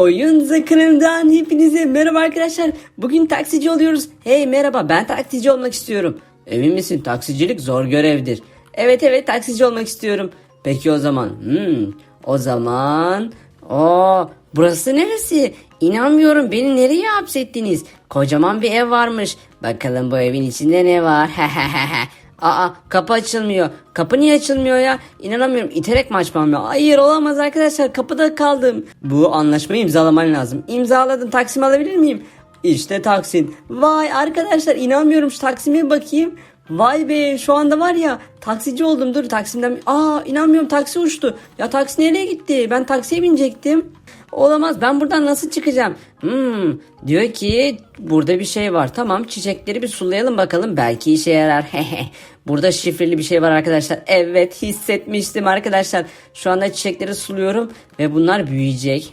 Oyun Zakınım'dan hepinize merhaba arkadaşlar. Bugün taksici oluyoruz. Hey merhaba ben taksici olmak istiyorum. Emin misin taksicilik zor görevdir. Evet evet taksici olmak istiyorum. Peki o zaman. Hmm, o zaman. O burası neresi? İnanmıyorum beni nereye hapsettiniz? Kocaman bir ev varmış. Bakalım bu evin içinde ne var? Aa kapı açılmıyor. Kapı niye açılmıyor ya? İnanamıyorum. İterek mi açmam ya? Hayır olamaz arkadaşlar. Kapıda kaldım. Bu anlaşmayı imzalaman lazım. İmzaladım. Taksim alabilir miyim? İşte Taksim. Vay arkadaşlar inanmıyorum. Şu Taksim'e bakayım. Vay be şu anda var ya taksici oldum dur Taksim'den. Aa inanmıyorum taksi uçtu. Ya taksi nereye gitti? Ben taksiye binecektim. Olamaz ben buradan nasıl çıkacağım? Hmm, diyor ki burada bir şey var. Tamam çiçekleri bir sulayalım bakalım belki işe yarar. burada şifreli bir şey var arkadaşlar. Evet hissetmiştim arkadaşlar. Şu anda çiçekleri suluyorum ve bunlar büyüyecek.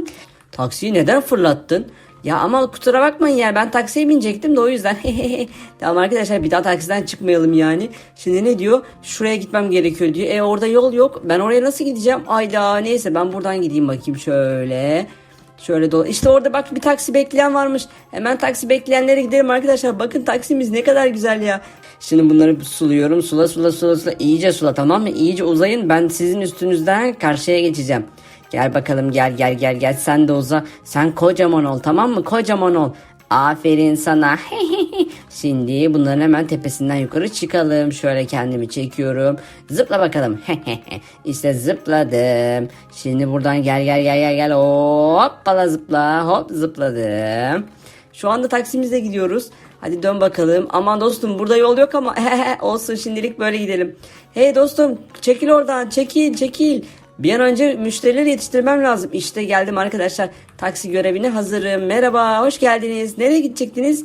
Taksiyi neden fırlattın? Ya ama kusura bakmayın ya ben taksiye binecektim de o yüzden. tamam arkadaşlar bir daha taksiden çıkmayalım yani. Şimdi ne diyor? Şuraya gitmem gerekiyor diyor. E orada yol yok. Ben oraya nasıl gideceğim? Ayda neyse ben buradan gideyim bakayım şöyle. Şöyle dolu. İşte orada bak bir taksi bekleyen varmış. Hemen taksi bekleyenlere gidelim arkadaşlar. Bakın taksimiz ne kadar güzel ya. Şimdi bunları suluyorum. Sula sula sula sula. İyice sula tamam mı? İyice uzayın. Ben sizin üstünüzden karşıya geçeceğim. Gel bakalım gel gel gel gel sen de uza. Sen kocaman ol tamam mı? Kocaman ol. Aferin sana. Şimdi bunların hemen tepesinden yukarı çıkalım. Şöyle kendimi çekiyorum. Zıpla bakalım. işte zıpladım. Şimdi buradan gel gel gel gel gel. Hoppala zıpla. Hop zıpladım. Şu anda taksimizle gidiyoruz. Hadi dön bakalım. Aman dostum burada yol yok ama olsun şimdilik böyle gidelim. Hey dostum çekil oradan çekil çekil. Bir an önce müşterileri yetiştirmem lazım. İşte geldim arkadaşlar. Taksi görevine hazırım. Merhaba, hoş geldiniz. Nereye gidecektiniz?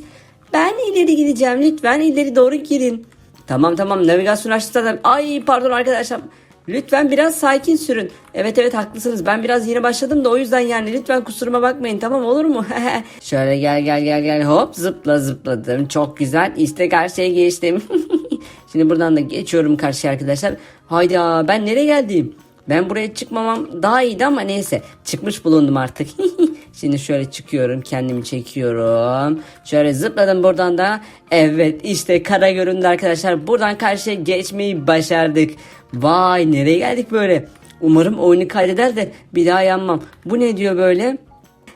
Ben ileri gideceğim. Lütfen ileri doğru girin. Tamam tamam navigasyon açtı zaten. Ay pardon arkadaşlar. Lütfen biraz sakin sürün. Evet evet haklısınız. Ben biraz yeni başladım da o yüzden yani lütfen kusuruma bakmayın tamam olur mu? Şöyle gel gel gel gel hop zıpla zıpladım. Çok güzel. İşte karşıya geçtim. Şimdi buradan da geçiyorum karşıya arkadaşlar. Hayda ben nereye geldim? Ben buraya çıkmamam daha iyiydi ama neyse çıkmış bulundum artık. Şimdi şöyle çıkıyorum kendimi çekiyorum. Şöyle zıpladım buradan da. Evet işte kara göründü arkadaşlar. Buradan karşıya geçmeyi başardık. Vay nereye geldik böyle. Umarım oyunu kaydeder de bir daha yanmam. Bu ne diyor böyle?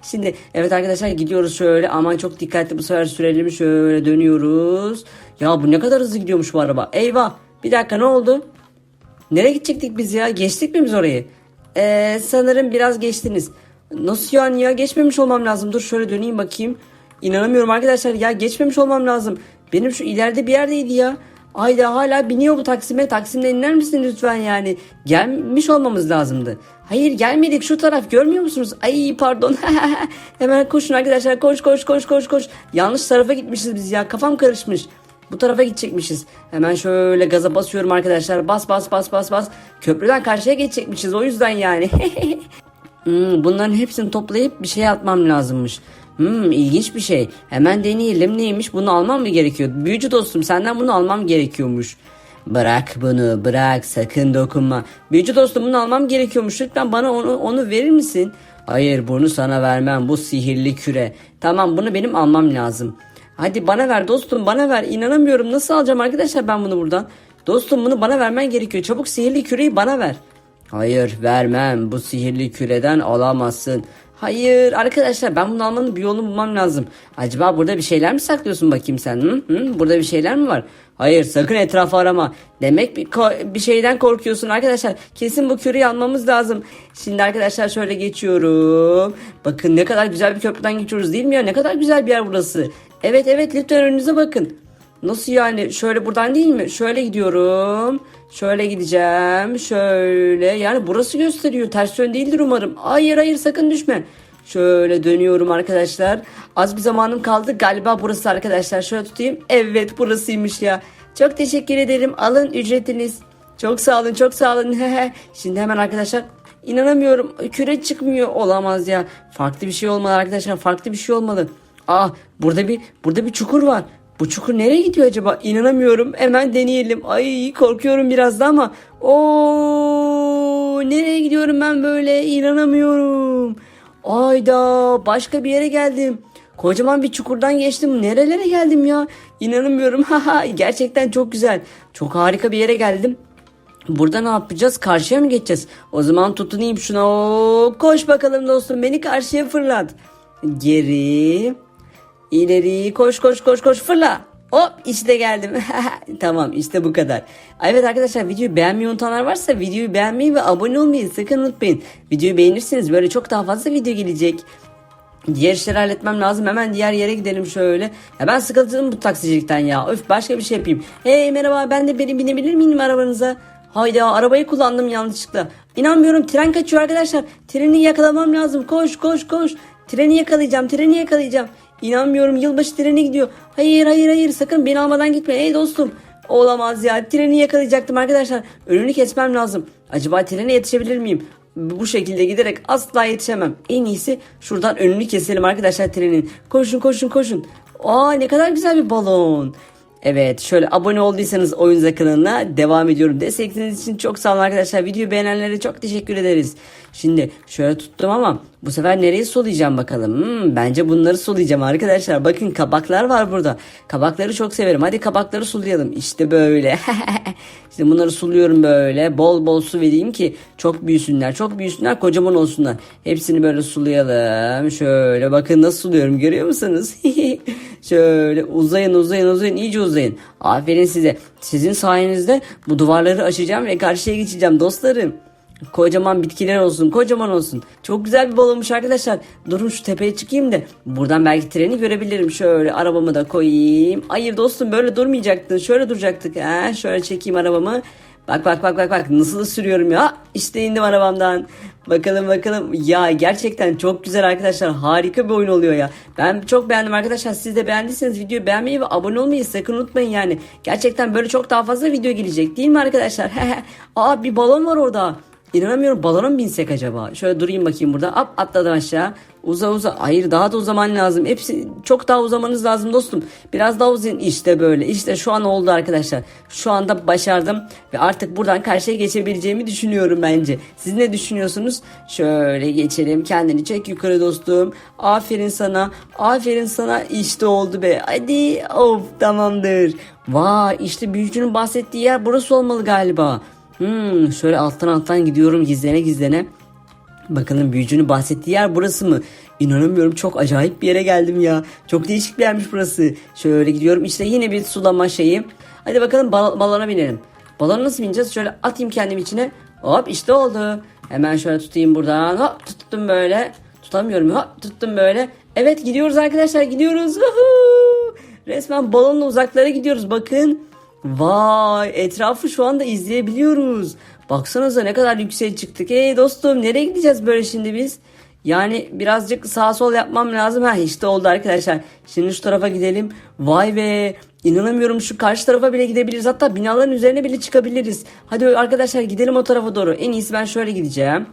Şimdi evet arkadaşlar gidiyoruz şöyle aman çok dikkatli bu sefer sürelim şöyle dönüyoruz. Ya bu ne kadar hızlı gidiyormuş bu araba. Eyvah bir dakika ne oldu? Nereye gidecektik biz ya? Geçtik mi biz orayı? Ee, sanırım biraz geçtiniz. Nasıl yani ya? Geçmemiş olmam lazım. Dur şöyle döneyim bakayım. İnanamıyorum arkadaşlar ya geçmemiş olmam lazım. Benim şu ileride bir yerdeydi ya. Ayda hala biniyor bu Taksim'e. Taksim'den iner misin lütfen yani? Gelmiş olmamız lazımdı. Hayır gelmedik şu taraf görmüyor musunuz? Ay pardon. Hemen koşun arkadaşlar koş koş koş koş koş. Yanlış tarafa gitmişiz biz ya kafam karışmış. Bu tarafa gidecekmişiz. Hemen şöyle gaza basıyorum arkadaşlar. Bas bas bas bas bas. Köprüden karşıya geçecekmişiz o yüzden yani. hmm, bunların hepsini toplayıp bir şey atmam lazımmış. Hmm, ilginç bir şey. Hemen deneyelim neymiş bunu almam mı gerekiyor? Büyücü dostum senden bunu almam gerekiyormuş. Bırak bunu bırak sakın dokunma. Büyücü dostum bunu almam gerekiyormuş. Lütfen bana onu, onu verir misin? Hayır bunu sana vermem bu sihirli küre. Tamam bunu benim almam lazım. Hadi bana ver dostum bana ver. İnanamıyorum nasıl alacağım arkadaşlar ben bunu buradan. Dostum bunu bana vermen gerekiyor. Çabuk sihirli küreyi bana ver. Hayır vermem. Bu sihirli küreden alamazsın. Hayır arkadaşlar ben bunu almanın bir yolunu bulmam lazım. Acaba burada bir şeyler mi saklıyorsun bakayım sen? Hı? Hı? Burada bir şeyler mi var? Hayır sakın etrafı arama. Demek bir, bir şeyden korkuyorsun arkadaşlar. Kesin bu küreyi almamız lazım. Şimdi arkadaşlar şöyle geçiyorum. Bakın ne kadar güzel bir köprüden geçiyoruz değil mi ya? Ne kadar güzel bir yer burası. Evet evet lütfen önünüze bakın. Nasıl yani? Şöyle buradan değil mi? Şöyle gidiyorum. Şöyle gideceğim. Şöyle. Yani burası gösteriyor. Ters yön değildir umarım. Hayır hayır sakın düşme. Şöyle dönüyorum arkadaşlar. Az bir zamanım kaldı. Galiba burası arkadaşlar. Şöyle tutayım. Evet burasıymış ya. Çok teşekkür ederim. Alın ücretiniz. Çok sağ olun çok sağ olun. Şimdi hemen arkadaşlar inanamıyorum. Küre çıkmıyor. Olamaz ya. Farklı bir şey olmalı arkadaşlar. Farklı bir şey olmalı. Aa burada bir burada bir çukur var. Bu çukur nereye gidiyor acaba? İnanamıyorum. Hemen deneyelim. Ay korkuyorum biraz da ama. Oo nereye gidiyorum ben böyle? İnanamıyorum. Ayda başka bir yere geldim. Kocaman bir çukurdan geçtim. Nerelere geldim ya? İnanamıyorum. Haha gerçekten çok güzel. Çok harika bir yere geldim. Burada ne yapacağız? Karşıya mı geçeceğiz? O zaman tutunayım şuna. Oo, koş bakalım dostum beni karşıya fırlat. Geri. İleri koş koş koş koş fırla. Hop işte geldim. tamam işte bu kadar. Evet arkadaşlar videoyu beğenmeyi unutanlar varsa videoyu beğenmeyi ve abone olmayı sakın unutmayın. Videoyu beğenirseniz böyle çok daha fazla video gelecek. Diğer işleri halletmem lazım. Hemen diğer yere gidelim şöyle. Ya ben sıkıldım bu taksicilikten ya. Öf başka bir şey yapayım. Hey merhaba ben de beni binebilir miyim arabanıza? Hayda arabayı kullandım yanlışlıkla. İnanmıyorum tren kaçıyor arkadaşlar. Treni yakalamam lazım. Koş koş koş. Treni yakalayacağım. Treni yakalayacağım. İnanmıyorum yılbaşı treni gidiyor. Hayır hayır hayır sakın beni almadan gitme. Ey dostum. Olamaz ya. Treni yakalayacaktım arkadaşlar. Önünü kesmem lazım. Acaba trene yetişebilir miyim? bu şekilde giderek asla yetişemem. En iyisi şuradan önünü keselim arkadaşlar trenin. Koşun koşun koşun. Aa ne kadar güzel bir balon. Evet şöyle abone olduysanız oyunza kanalına devam ediyorum. Desteklediğiniz için çok sağ olun arkadaşlar. Videoyu beğenenlere çok teşekkür ederiz. Şimdi şöyle tuttum ama bu sefer nereyi sulayacağım bakalım. Hmm, bence bunları sulayacağım arkadaşlar. Bakın kabaklar var burada. Kabakları çok severim. Hadi kabakları sulayalım. İşte böyle. işte bunları suluyorum böyle. Bol bol su vereyim ki çok büyüsünler. Çok büyüsünler kocaman olsunlar. Hepsini böyle sulayalım. Şöyle bakın nasıl suluyorum görüyor musunuz? Şöyle uzayın uzayın uzayın iyice uzayın. Aferin size. Sizin sayenizde bu duvarları aşacağım ve karşıya geçeceğim dostlarım. Kocaman bitkiler olsun, kocaman olsun. Çok güzel bir balonmuş arkadaşlar. Durun şu tepeye çıkayım da buradan belki treni görebilirim. Şöyle arabamı da koyayım. Hayır dostum böyle durmayacaktın. Şöyle duracaktık. Ha, şöyle çekeyim arabamı. Bak bak bak bak bak nasıl sürüyorum ya. İşte indim arabamdan. Bakalım bakalım. Ya gerçekten çok güzel arkadaşlar. Harika bir oyun oluyor ya. Ben çok beğendim arkadaşlar. Siz de beğendiyseniz videoyu beğenmeyi ve abone olmayı sakın unutmayın yani. Gerçekten böyle çok daha fazla video gelecek değil mi arkadaşlar? Aa bir balon var orada. İnanamıyorum balona mı binsek acaba? Şöyle durayım bakayım burada. Hop atladım aşağı. Uza uza. Hayır daha da uzaman lazım. Hepsi çok daha uzamanız lazım dostum. Biraz daha uzayın. İşte böyle. İşte şu an oldu arkadaşlar. Şu anda başardım. Ve artık buradan karşıya geçebileceğimi düşünüyorum bence. Siz ne düşünüyorsunuz? Şöyle geçelim. Kendini çek yukarı dostum. Aferin sana. Aferin sana. İşte oldu be. Hadi. Of tamamdır. Vay işte büyücünün bahsettiği yer burası olmalı galiba. Hmm, şöyle alttan alttan gidiyorum gizlene gizlene. Bakalım büyücünün bahsettiği yer burası mı? İnanamıyorum çok acayip bir yere geldim ya. Çok değişik bir yermiş burası. Şöyle gidiyorum işte yine bir sulama şeyi. Hadi bakalım bal balona binelim. Balona nasıl bineceğiz? Şöyle atayım kendim içine. Hop işte oldu. Hemen şöyle tutayım buradan. Hop tuttum böyle. Tutamıyorum. Hop tuttum böyle. Evet gidiyoruz arkadaşlar gidiyoruz. Resmen balonla uzaklara gidiyoruz bakın. Vay etrafı şu anda izleyebiliyoruz. Baksanıza ne kadar yükseğe çıktık. Hey dostum nereye gideceğiz böyle şimdi biz? Yani birazcık sağ sol yapmam lazım. Ha işte oldu arkadaşlar. Şimdi şu tarafa gidelim. Vay be inanamıyorum şu karşı tarafa bile gidebiliriz. Hatta binaların üzerine bile çıkabiliriz. Hadi arkadaşlar gidelim o tarafa doğru. En iyisi ben şöyle gideceğim.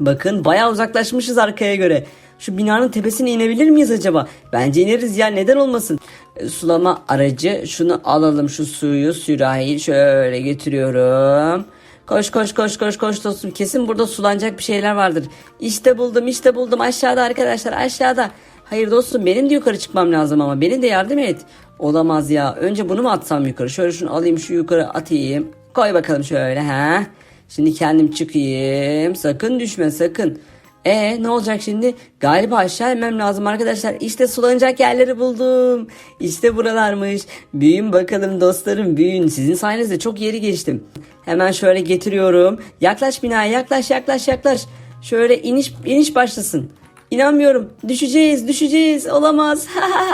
Bakın bayağı uzaklaşmışız arkaya göre. Şu binanın tepesine inebilir miyiz acaba? Bence ineriz ya neden olmasın. E, sulama aracı şunu alalım şu suyu sürahiyi şöyle getiriyorum. Koş koş koş koş koş dostum kesin burada sulanacak bir şeyler vardır. İşte buldum işte buldum aşağıda arkadaşlar aşağıda. Hayır dostum benim de yukarı çıkmam lazım ama beni de yardım et. Olamaz ya önce bunu mu atsam yukarı şöyle şunu alayım şu yukarı atayım. Koy bakalım şöyle ha. Şimdi kendim çıkayım sakın düşme sakın. E ne olacak şimdi? Galiba aşağı inmem lazım arkadaşlar. İşte sulanacak yerleri buldum. İşte buralarmış. Büyün bakalım dostlarım büyün. Sizin sayenizde çok yeri geçtim. Hemen şöyle getiriyorum. Yaklaş binaya yaklaş yaklaş yaklaş. Şöyle iniş iniş başlasın. İnanmıyorum. Düşeceğiz, düşeceğiz. Olamaz.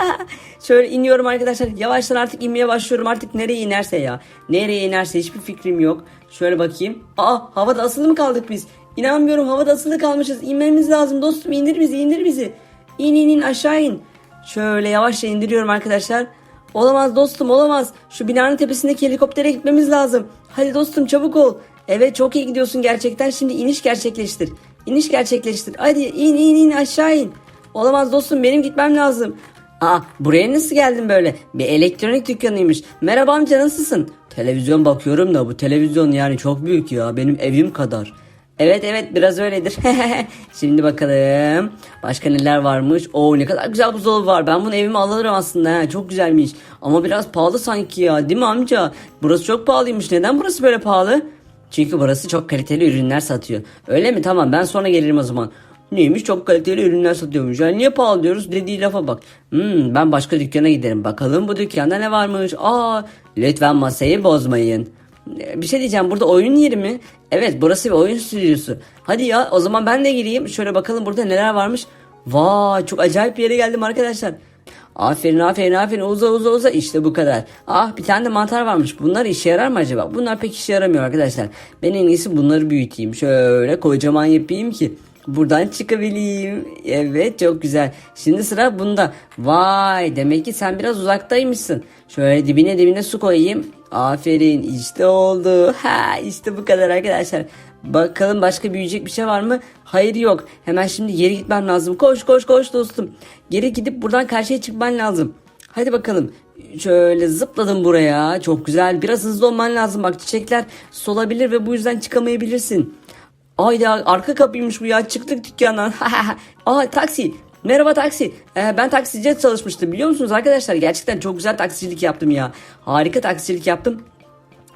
Şöyle iniyorum arkadaşlar. Yavaştan artık inmeye başlıyorum. Artık nereye inerse ya. Nereye inerse hiçbir fikrim yok. Şöyle bakayım. Aa havada asılı mı kaldık biz? İnanmıyorum havada asılı kalmışız. İnmemiz lazım dostum. İndir bizi, indir bizi. İn in in aşağı in. Şöyle yavaşça indiriyorum arkadaşlar. Olamaz dostum olamaz. Şu binanın tepesindeki helikoptere gitmemiz lazım. Hadi dostum çabuk ol. Evet çok iyi gidiyorsun gerçekten. Şimdi iniş gerçekleştir. İniş gerçekleştir. Hadi in in in aşağı in. Olamaz dostum benim gitmem lazım. Aa buraya nasıl geldin böyle? Bir elektronik dükkanıymış. Merhaba amca nasılsın? Televizyon bakıyorum da bu televizyon yani çok büyük ya benim evim kadar. Evet evet biraz öyledir. Şimdi bakalım. Başka neler varmış? Oo ne kadar güzel buzdolabı var. Ben bunu evime alırım aslında. ha. Çok güzelmiş. Ama biraz pahalı sanki ya. Değil mi amca? Burası çok pahalıymış. Neden burası böyle pahalı? Çünkü burası çok kaliteli ürünler satıyor. Öyle mi? Tamam ben sonra gelirim o zaman. Neymiş çok kaliteli ürünler satıyormuş. Yani niye pahalı diyoruz dediği lafa bak. Hmm, ben başka dükkana giderim. Bakalım bu dükkanda ne varmış. Aa, lütfen masayı bozmayın. Ee, Bir şey diyeceğim burada oyun yeri mi? Evet burası bir oyun stüdyosu. Hadi ya o zaman ben de gireyim. Şöyle bakalım burada neler varmış. Vay çok acayip bir yere geldim arkadaşlar. Aferin aferin aferin uza uza uza işte bu kadar. Ah bir tane de mantar varmış. Bunlar işe yarar mı acaba? Bunlar pek işe yaramıyor arkadaşlar. Ben en iyisi bunları büyüteyim. Şöyle kocaman yapayım ki buradan çıkabileyim. Evet çok güzel. Şimdi sıra bunda. Vay demek ki sen biraz uzaktaymışsın. Şöyle dibine dibine su koyayım. Aferin işte oldu. Ha işte bu kadar arkadaşlar. Bakalım başka büyüyecek bir şey var mı? Hayır yok. Hemen şimdi geri gitmem lazım. Koş koş koş dostum. Geri gidip buradan karşıya çıkman lazım. Hadi bakalım. Şöyle zıpladım buraya. Çok güzel. Biraz hızlı olman lazım. Bak çiçekler solabilir ve bu yüzden çıkamayabilirsin. Ayda arka kapıymış bu ya. Çıktık dükkandan. Aa taksi. Merhaba taksi. Ee, ben taksiciye çalışmıştım biliyor musunuz arkadaşlar? Gerçekten çok güzel taksicilik yaptım ya. Harika taksicilik yaptım.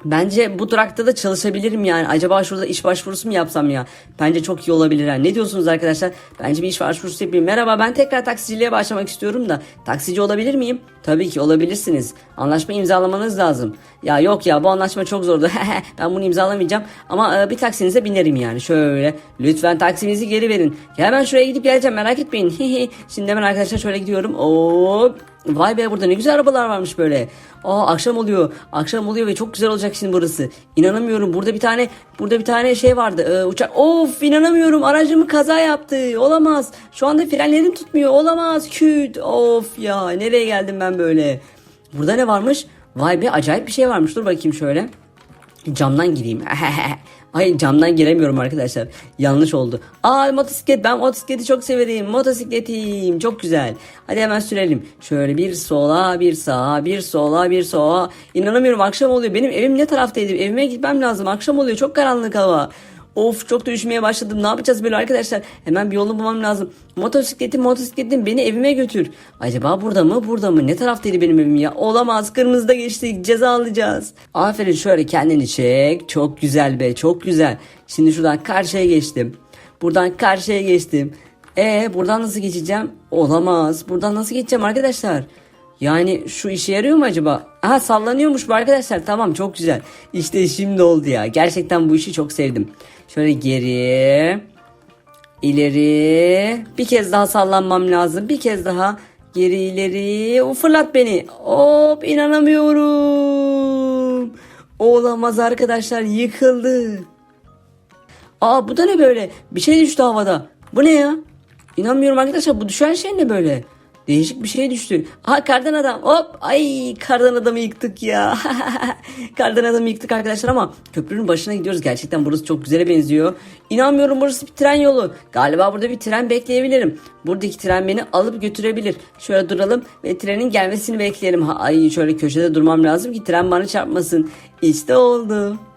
Bence bu durakta da çalışabilirim yani. Acaba şurada iş başvurusu mu yapsam ya? Bence çok iyi olabilir. ha. Ne diyorsunuz arkadaşlar? Bence bir iş başvurusu yapayım. Merhaba ben tekrar taksiciliğe başlamak istiyorum da. Taksici olabilir miyim? Tabii ki olabilirsiniz. Anlaşma imzalamanız lazım. Ya yok ya bu anlaşma çok zordu. ben bunu imzalamayacağım. Ama e, bir taksinize binerim yani. Şöyle. Lütfen taksinizi geri verin. Ya hemen şuraya gidip geleceğim merak etmeyin. Şimdi hemen arkadaşlar şöyle gidiyorum. Hop. Vay be burada ne güzel arabalar varmış böyle. Aa akşam oluyor. Akşam oluyor ve çok güzel olacak şimdi burası. İnanamıyorum. Burada bir tane burada bir tane şey vardı. Ee, uçak. Of inanamıyorum. Aracımı kaza yaptı. Olamaz. Şu anda frenlerim tutmuyor. Olamaz. Küt. Of ya. Nereye geldim ben böyle? Burada ne varmış? Vay be acayip bir şey varmış. Dur bakayım şöyle. Camdan gireyim. Ay camdan giremiyorum arkadaşlar. Yanlış oldu. Aa motosiklet ben motosikleti çok severim. Motosikletim çok güzel. Hadi hemen sürelim. Şöyle bir sola bir sağa bir sola bir sola. İnanamıyorum akşam oluyor. Benim evim ne taraftaydı? Evime gitmem lazım. Akşam oluyor. Çok karanlık hava. Of çok da üşümeye başladım. Ne yapacağız böyle arkadaşlar? Hemen bir yolunu bulmam lazım. Motosikletim motosikletim beni evime götür. Acaba burada mı burada mı? Ne taraftaydı benim evim ya? Olamaz kırmızıda geçtik ceza alacağız. Aferin şöyle kendini çek. Çok güzel be çok güzel. Şimdi şuradan karşıya geçtim. Buradan karşıya geçtim. E buradan nasıl geçeceğim? Olamaz. Buradan nasıl geçeceğim arkadaşlar? Yani şu işe yarıyor mu acaba? Aha sallanıyormuş bu arkadaşlar. Tamam çok güzel. İşte şimdi oldu ya. Gerçekten bu işi çok sevdim. Şöyle geri. ileri. Bir kez daha sallanmam lazım. Bir kez daha. Geri ileri. O fırlat beni. Hop inanamıyorum. Olamaz arkadaşlar yıkıldı. Aa bu da ne böyle? Bir şey düştü havada. Bu ne ya? İnanmıyorum arkadaşlar bu düşen şey ne böyle? Değişik bir şey düştü. Ha kardan adam hop ay kardan adamı yıktık ya. kardan adamı yıktık arkadaşlar ama köprünün başına gidiyoruz. Gerçekten burası çok güzele benziyor. İnanmıyorum burası bir tren yolu. Galiba burada bir tren bekleyebilirim. Buradaki tren beni alıp götürebilir. Şöyle duralım ve trenin gelmesini bekleyelim. Ha, ay şöyle köşede durmam lazım ki tren bana çarpmasın. İşte oldu.